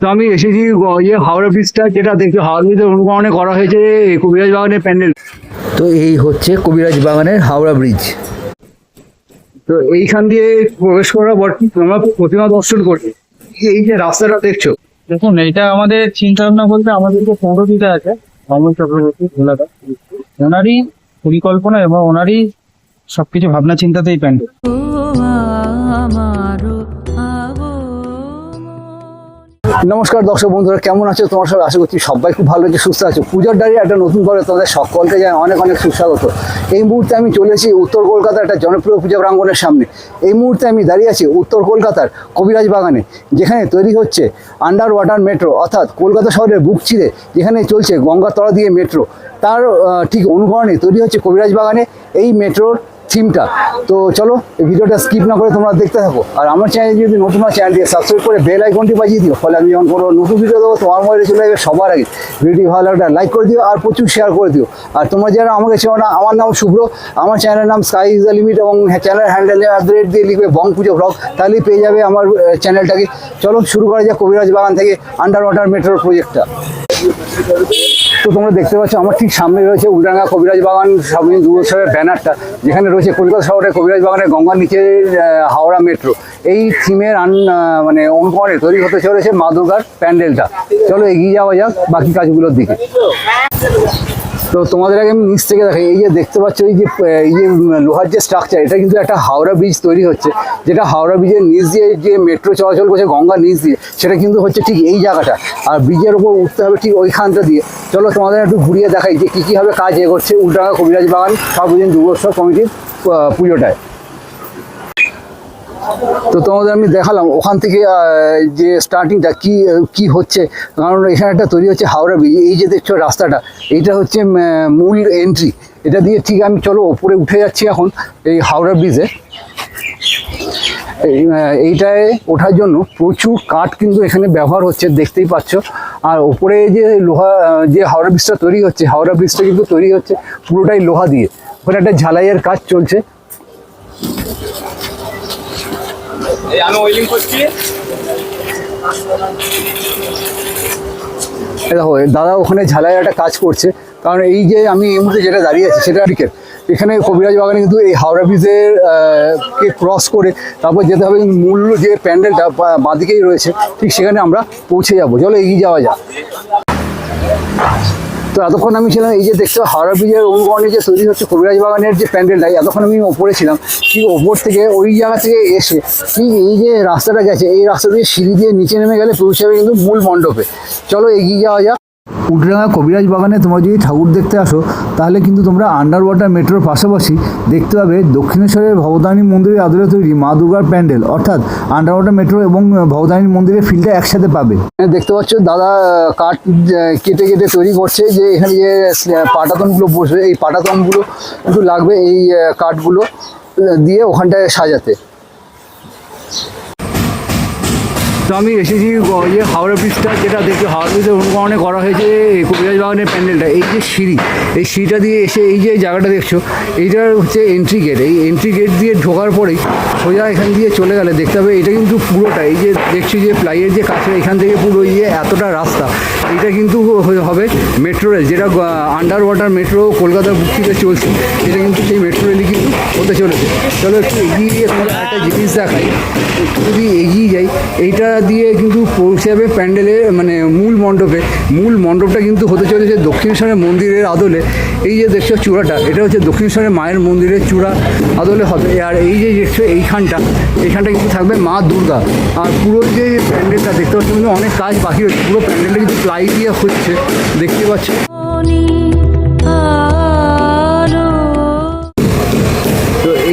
তো আমি এসেছি ইয়ে হাওড়া ব্রিজটা যেটা দেখি হাওড়া ব্রিজের অনুকরণে করা হয়েছে কবিরাজ বাগানের প্যান্ডেল। তো এই হচ্ছে কবিরাজ বাগানের হাওড়া ব্রিজ তো এইখান দিয়ে প্রবেশ করার পর তোমরা প্রতিমা দর্শন করবে? এই যে রাস্তাটা দেখছ? দেখুন এটা আমাদের চিন্তা ভাবনা বলতে আমাদের যে পৌরপিতা আছে। অমল চক্রবর্তী ভোলাদা ওনারই পরিকল্পনা এবং ওনারই সবকিছু ভাবনা চিন্তাতেই প্যান্ডেল। নমস্কার। দর্শক বন্ধুরা, কেমন আছো? তোমার সবাই আশা করছি সবাই খুব ভালো আছে, সুস্থ আছো। পুজোর ডারি একটা নতুন করে তোমাদের সকলকে জানাই অনেক অনেক সুস্বাগত। এই মুহূর্তে আমি চলে এসেছি উত্তর কলকাতার একটা জনপ্রিয় পূজা প্রাঙ্গণের সামনে। এই মুহূর্তে আমি দাঁড়িয়ে আছি উত্তর কলকাতার কবিরাজ বাগানে, যেখানে তৈরি হচ্ছে আন্ডার ওয়াটার মেট্রো অর্থাৎ কলকাতা শহরের বুক চিরে, যেখানে চলছে গঙ্গার তলা দিয়ে মেট্রো তার ঠিক অনুকরণে তৈরি হচ্ছে কবিরাজ বাগানে। এই মেট্রোর থিমটা। তো চলো, এই ভিডিওটা স্কিপ না করে তোমরা দেখতে থাকো। আর আমার চ্যানেল যদি নতুন হয় চ্যানেলটিকে সাবস্ক্রাইব করে বেল আইকনটি বাজিয়ে দিও। ফলে আমি যখন কোনো নতুন ভিডিও দেবো, তোমার মোবাইলে চলে যাবে সবার আগে। ভিডিও ভালো লাগলে লাইক করে দিও আর প্রচুর শেয়ার করে দিও। আর তোমরা যারা আমাকে চেনো না, আমার নাম শুভ্র। আমার চ্যানেলের নাম স্কাই ইজ দ্য লিমিট এবং channel handle at the rate দিয়ে লিখবে বং পুজো ব্লগ তাহলেই পেয়ে যাবে আমার চ্যানেলটাকে চলো, শুরু করা যাক কবিরাজ বাগান থেকে আন্ডার ওয়াটার মেট্রোর প্রজেক্টটা তো তোমরা দেখতে পাচ্ছ, আমার ঠিক সামনে রয়েছে উলডাঙ্গা কবিরাজ বাগান সামনে দু বছরের ব্যানারটা যেখানে রয়েছে কলকাতা শহরে কবিরাজ বাগানের গঙ্গার নিচে হাওড়া মেট্রো। এই থিমের আন মানে অনুকরণে তৈরি হতে চলেছে মা দুর্গার প্যান্ডেলটা। চলো এগিয়ে যাওয়া যাক বাকি কাজগুলোর দিকে। তো তোমাদের আগে আমি নিচ থেকে দেখাই। এই যে দেখতে পাচ্ছ, এই যে ইয়ে লোহার যে স্ট্রাকচার এটা কিন্তু একটা হাওড়া ব্রিজ তৈরি হচ্ছে। যেটা হাওড়া ব্রিজের নিচ দিয়ে যে মেট্রো চলাচল করছে, গঙ্গা নিচ দিয়ে, সেটা কিন্তু হচ্ছে ঠিক এই জায়গাটা। আর ব্রিজের ওপর উঠতে হবে ঠিক ওইখানটা দিয়ে। চলো তোমাদের একটু ঘুরিয়ে দেখাই যে কী কীভাবে কাজ এগোচ্ছে উল্টাঙ্গা কবিরাজ বাগান সর্বজন যুবোৎসব কমিটির পুজোটায়। তো তোমাদের আমি দেখালাম, ওখান থেকে যে স্টার্টিংটা কি কি হচ্ছে, কারণ এখানে একটা তৈরি হচ্ছে হাওড়া ব্রিজ এই যে দেখছ রাস্তাটা এইটা হচ্ছে মূল এন্ট্রি এটা দিয়ে ঠিক আমি, চলো ওপরে উঠে যাচ্ছি এখন, এই হাওড়া ব্রিজে এইটায় ওঠার জন্য প্রচুর কাঠ কিন্তু এখানে ব্যবহার হচ্ছে, দেখতেই পাচ্ছ। আর ওপরে যে লোহা যে হাওড়া ব্রিজটা তৈরি হচ্ছে, হাওড়া ব্রিজটা কিন্তু তৈরি হচ্ছে পুরোটাই লোহা দিয়ে। ওখানে একটা ঝালাইয়ের কাজ চলছে এই দেখো দাদা ওখানে ঝালাই একটা কাজ করছে। কারণ এই যে আমি এই মুহূর্তে যেটা দাঁড়িয়ে আছি, সেটা ক্রিকেট এখানে কবিরাজ বাগানে কিন্তু এই হাওড়া ব্রিজের কে ক্রস করে তারপর যেতে হবে মূল যে প্যান্ডেলটা বাঁদিকেই রয়েছে, ঠিক সেখানে আমরা পৌঁছে যাব। চলো এগিয়ে যাওয়া যাক। তো এতক্ষণ আমি ছিলাম, এই যে দেখতে হাওড়া ব্রিজের অনুকরণে যে তৈরি হচ্ছে কবিরাজ বাগানের যে প্যান্ডেলটা এতক্ষণ আমি ওপরে ছিলাম, ঠিক ওপর থেকে ওই জায়গা থেকে এসে, ঠিক এই যে রাস্তাটা গেছে, এই রাস্তা দিয়ে সিঁড়ি দিয়ে নিচে নেমে গেলে পৌঁছাবে কিন্তু মূল মণ্ডপে। চলো এগিয়ে যাওয়া যাক। উডরাঙ্গা কবিরাজ বাগানে তোমরা যদি ঠাকুর দেখতে আসো, তাহলে কিন্তু তোমরা আন্ডার ওয়াটার মেট্রোর পাশাপাশি দেখতে পাবে দক্ষিণেশ্বরের ভবদানী মন্দিরের আদলে তৈরি মা দুর্গার প্যান্ডেল। অর্থাৎ আন্ডার ওয়াটার মেট্রো এবং ভবতারিণী মন্দিরের ফিল্ডটা একসাথে পাবে। দেখতে পাচ্ছ দাদা কাঠ কেটে কেটে তৈরি করছে। যে এখানে যে পাটাতনগুলো বসবে, এই পাটাতনগুলো একটু লাগবে এই কাঠগুলো দিয়ে ওখানটায় সাজাতে। তো আমি এসেছি ইয়ে হাওড়া ব্রিজটা যেটা দেখি হাওড়া ব্রিজের অনুকরণে করা হয়েছে কবিরাজ বাগানের প্যান্ডেলটা। এই যে সিঁড়ি, এই সিঁড়িটা দিয়ে এসে এই যে জায়গাটা দেখছ এইটা হচ্ছে এন্ট্রি গেট এই এন্ট্রি গেট দিয়ে ঢোকার পরেই সোজা এখান দিয়ে চলে গেলে দেখতে হবে, এটা কিন্তু পুরোটা। এই যে দেখছি যে প্লাইয়ের যে কাছে এখান থেকে পুরো ইয়ে এতটা রাস্তা এটা কিন্তু হবে মেট্রো রেল যেটা আন্ডার ওয়াটার মেট্রো কলকাতার বুক থেকে চলছে। এটা কিন্তু সেই মেট্রো রেলই কিন্তু হতে চলেছে। চলো একটু এগিয়ে গিয়ে একটা জিনিস দেখাই। একটু যদি এগিয়ে যাই, এইটা দিয়ে কিন্তু পৌঁছাবে প্যান্ডেলে মানে মূল মণ্ডপে, মূল মণ্ডপটা কিন্তু হতে চলেছে দক্ষিণেশ্বরের মন্দিরের আদলে। এই যে দেখছ চূড়াটা, এটা হচ্ছে দক্ষিণেশ্বরের মায়ের মন্দিরের চূড়া আদলে হবে। আর এই যে দেখছ এইখানটা এইখানটা কিন্তু থাকবে মা দুর্গা। আর পুরো যে প্যান্ডেলটা দেখতে পাচ্ছ কিন্তু অনেক কাজ বাকি রয়েছে। পুরো প্যান্ডেলটা কিন্তু প্লাই দিয়ে হচ্ছে, দেখতে পাচ্ছ।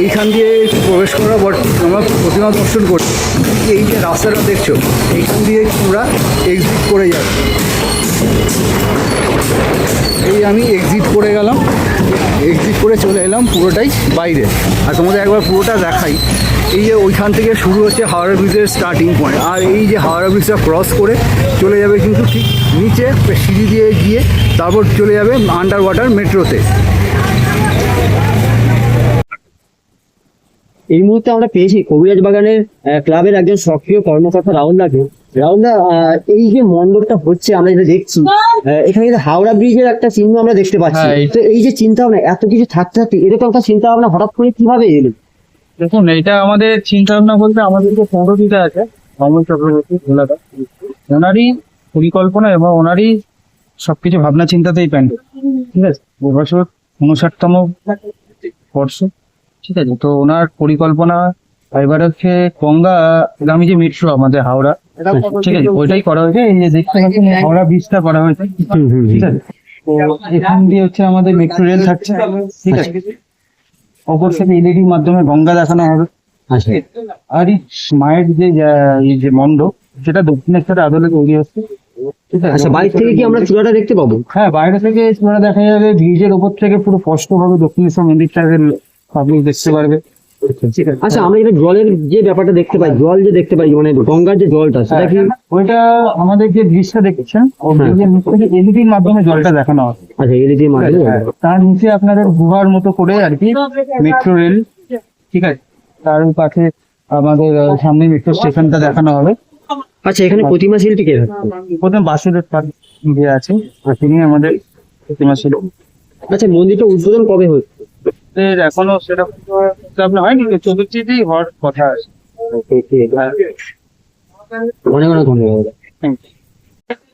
এইখান দিয়ে প্রবেশ করার পর তোমরা প্রতিমা দর্শন করছ। এই যে রাস্তাটা দেখছ এইখান দিয়ে তোমরা এক্সিট করে যাবে এই আমি এক্সিট করে গেলাম এক্সিট করে চলে এলাম পুরোটাই বাইরে। আর তোমাদের একবার পুরোটা দেখাই। এই যে ওইখান থেকে শুরু হচ্ছে হাওড়া ব্রিজের স্টার্টিং পয়েন্ট আর এই যে হাওড়া ব্রিজটা ক্রস করে চলে যাবে কিন্তু ঠিক নিচে সিঁড়ি দিয়ে গিয়ে তারপর চলে যাবে আন্ডার ওয়াটার মেট্রোতে এই মুহূর্তে আমরা পেয়েছি কবিরাজ বাগানের ক্লাবের একজন সক্রিয় কর্মকর্তা রাহুল দাকে। রাহুল দা আহ, এই যে মণ্ডপটা হচ্ছে আমরা যেটা দেখছি। এখানে কিন্তু হাওড়া ব্রিজের একটা চিহ্ন আমরা দেখতে পাচ্ছি। হ্যাঁ, তো এই যে চিন্তা ভাবনা এত কিছু থাকতে থাকতে এরকম একটা চিন্তা ভাবনা হঠাৎ করে কীভাবে এলো? দেখুন এটা আমাদের চিন্তা ভাবনা বলতে আমাদের যে পৌরপিতা আছে অমল চক্রবর্তী ভোলাদা ওনারই পরিকল্পনা এবং ওনারই সবকিছু ভাবনা চিন্তাতেই প্যান্ডেল ঠিক আছে? এবছর উনষাটতম বর্ষ। ঠিক আছে? তো ওনার পরিকল্পনা এবার হচ্ছে গঙ্গা গামী যে মেট্রো আমাদের হাওড়া ঠিক আছে? ওইটাই করা হয়েছে এই যে দেখতে পাচ্ছেন হাওড়া ব্রিজটা করা হয়েছে ঠিক আছে? তো এখান দিয়ে হচ্ছে আমাদের মেট্রো রেল থাকছে ঠিক আছে? অপর সাথে এলইডির মাধ্যমে গঙ্গা দেখানো হবে। আচ্ছা। আর এই মায়ের যে এই যে মণ্ডপ সেটা দক্ষিণেশ্বরের আদলে তৈরি হচ্ছে ঠিক আছে? আচ্ছা বাইরে থেকে কি আমরা চূড়াটা দেখতে পাবো? হ্যাঁ বাইরে থেকে তোমরা দেখা যাবে ব্রিজের ওপর থেকে পুরো স্পষ্ট ভাবে দক্ষিণেশ্বর মন্দিরটাকে পাবলিক দেখতে পারবে। আচ্ছা আমরা এটা জলের যে ব্যাপারটা দেখতে পাই জল যে দেখতে পাই মানে গঙ্গার যে জলটা সেটা কি ওইটা আমাদের যে ব্রিজটা দেখছেন ও হ্যাঁ। এলইডির মাধ্যমে জলটা দেখানো হবে আচ্ছা এলইডির মাধ্যমে হ্যাঁ, তার নিচে আপনাদের গুহার মতো করে আর কি মেট্রো রেল ঠিক আছে? তার পাশে আমাদের সামনে মেট্রো স্টেশনটা দেখানো হবে। আচ্ছা এখানে প্রতিমা শিল্পী কে? প্রথম বাসুদেব পাল যে আছে তিনি আমাদের প্রতিমা শিল্পী। আচ্ছা মন্দিরটা উদ্বোধন কবে হচ্ছে এর এখনও সেরকম আপনার হয়নি চতুর্থীতেই হওয়ার কথা আছে। অনেক অনেক ধন্যবাদ। Thank you.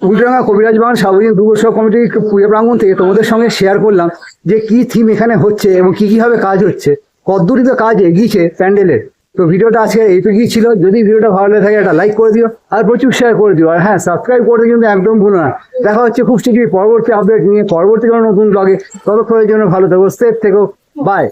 উল্টাডাঙ্গা কবিরাজ বাগান সার্বজনীন দুর্গোৎসব কমিটির পূজা প্রাঙ্গণ থেকে তোমাদের সঙ্গে শেয়ার করলাম যে কি থিম এখানে হচ্ছে এবং কি কীভাবে কাজ হচ্ছে কতদূরই তো কাজ এগিয়েছে প্যান্ডেলের তো ভিডিওটা আজকে এইটুকুই ছিল। যদি ভিডিওটা ভালো লাগে থাকে একটা লাইক করে দিও আর প্রচুর শেয়ার করে দিও। আর হ্যাঁ সাবস্ক্রাইব করতে কিন্তু একদম ভুলো না। দেখা হচ্ছে খুব শীঘ্রই পরবর্তী আপডেট নিয়ে। পরবর্তী কোনো নতুন ব্লগে ততক্ষণের জন্য ভালো থেকো সেফ থেকো। বাই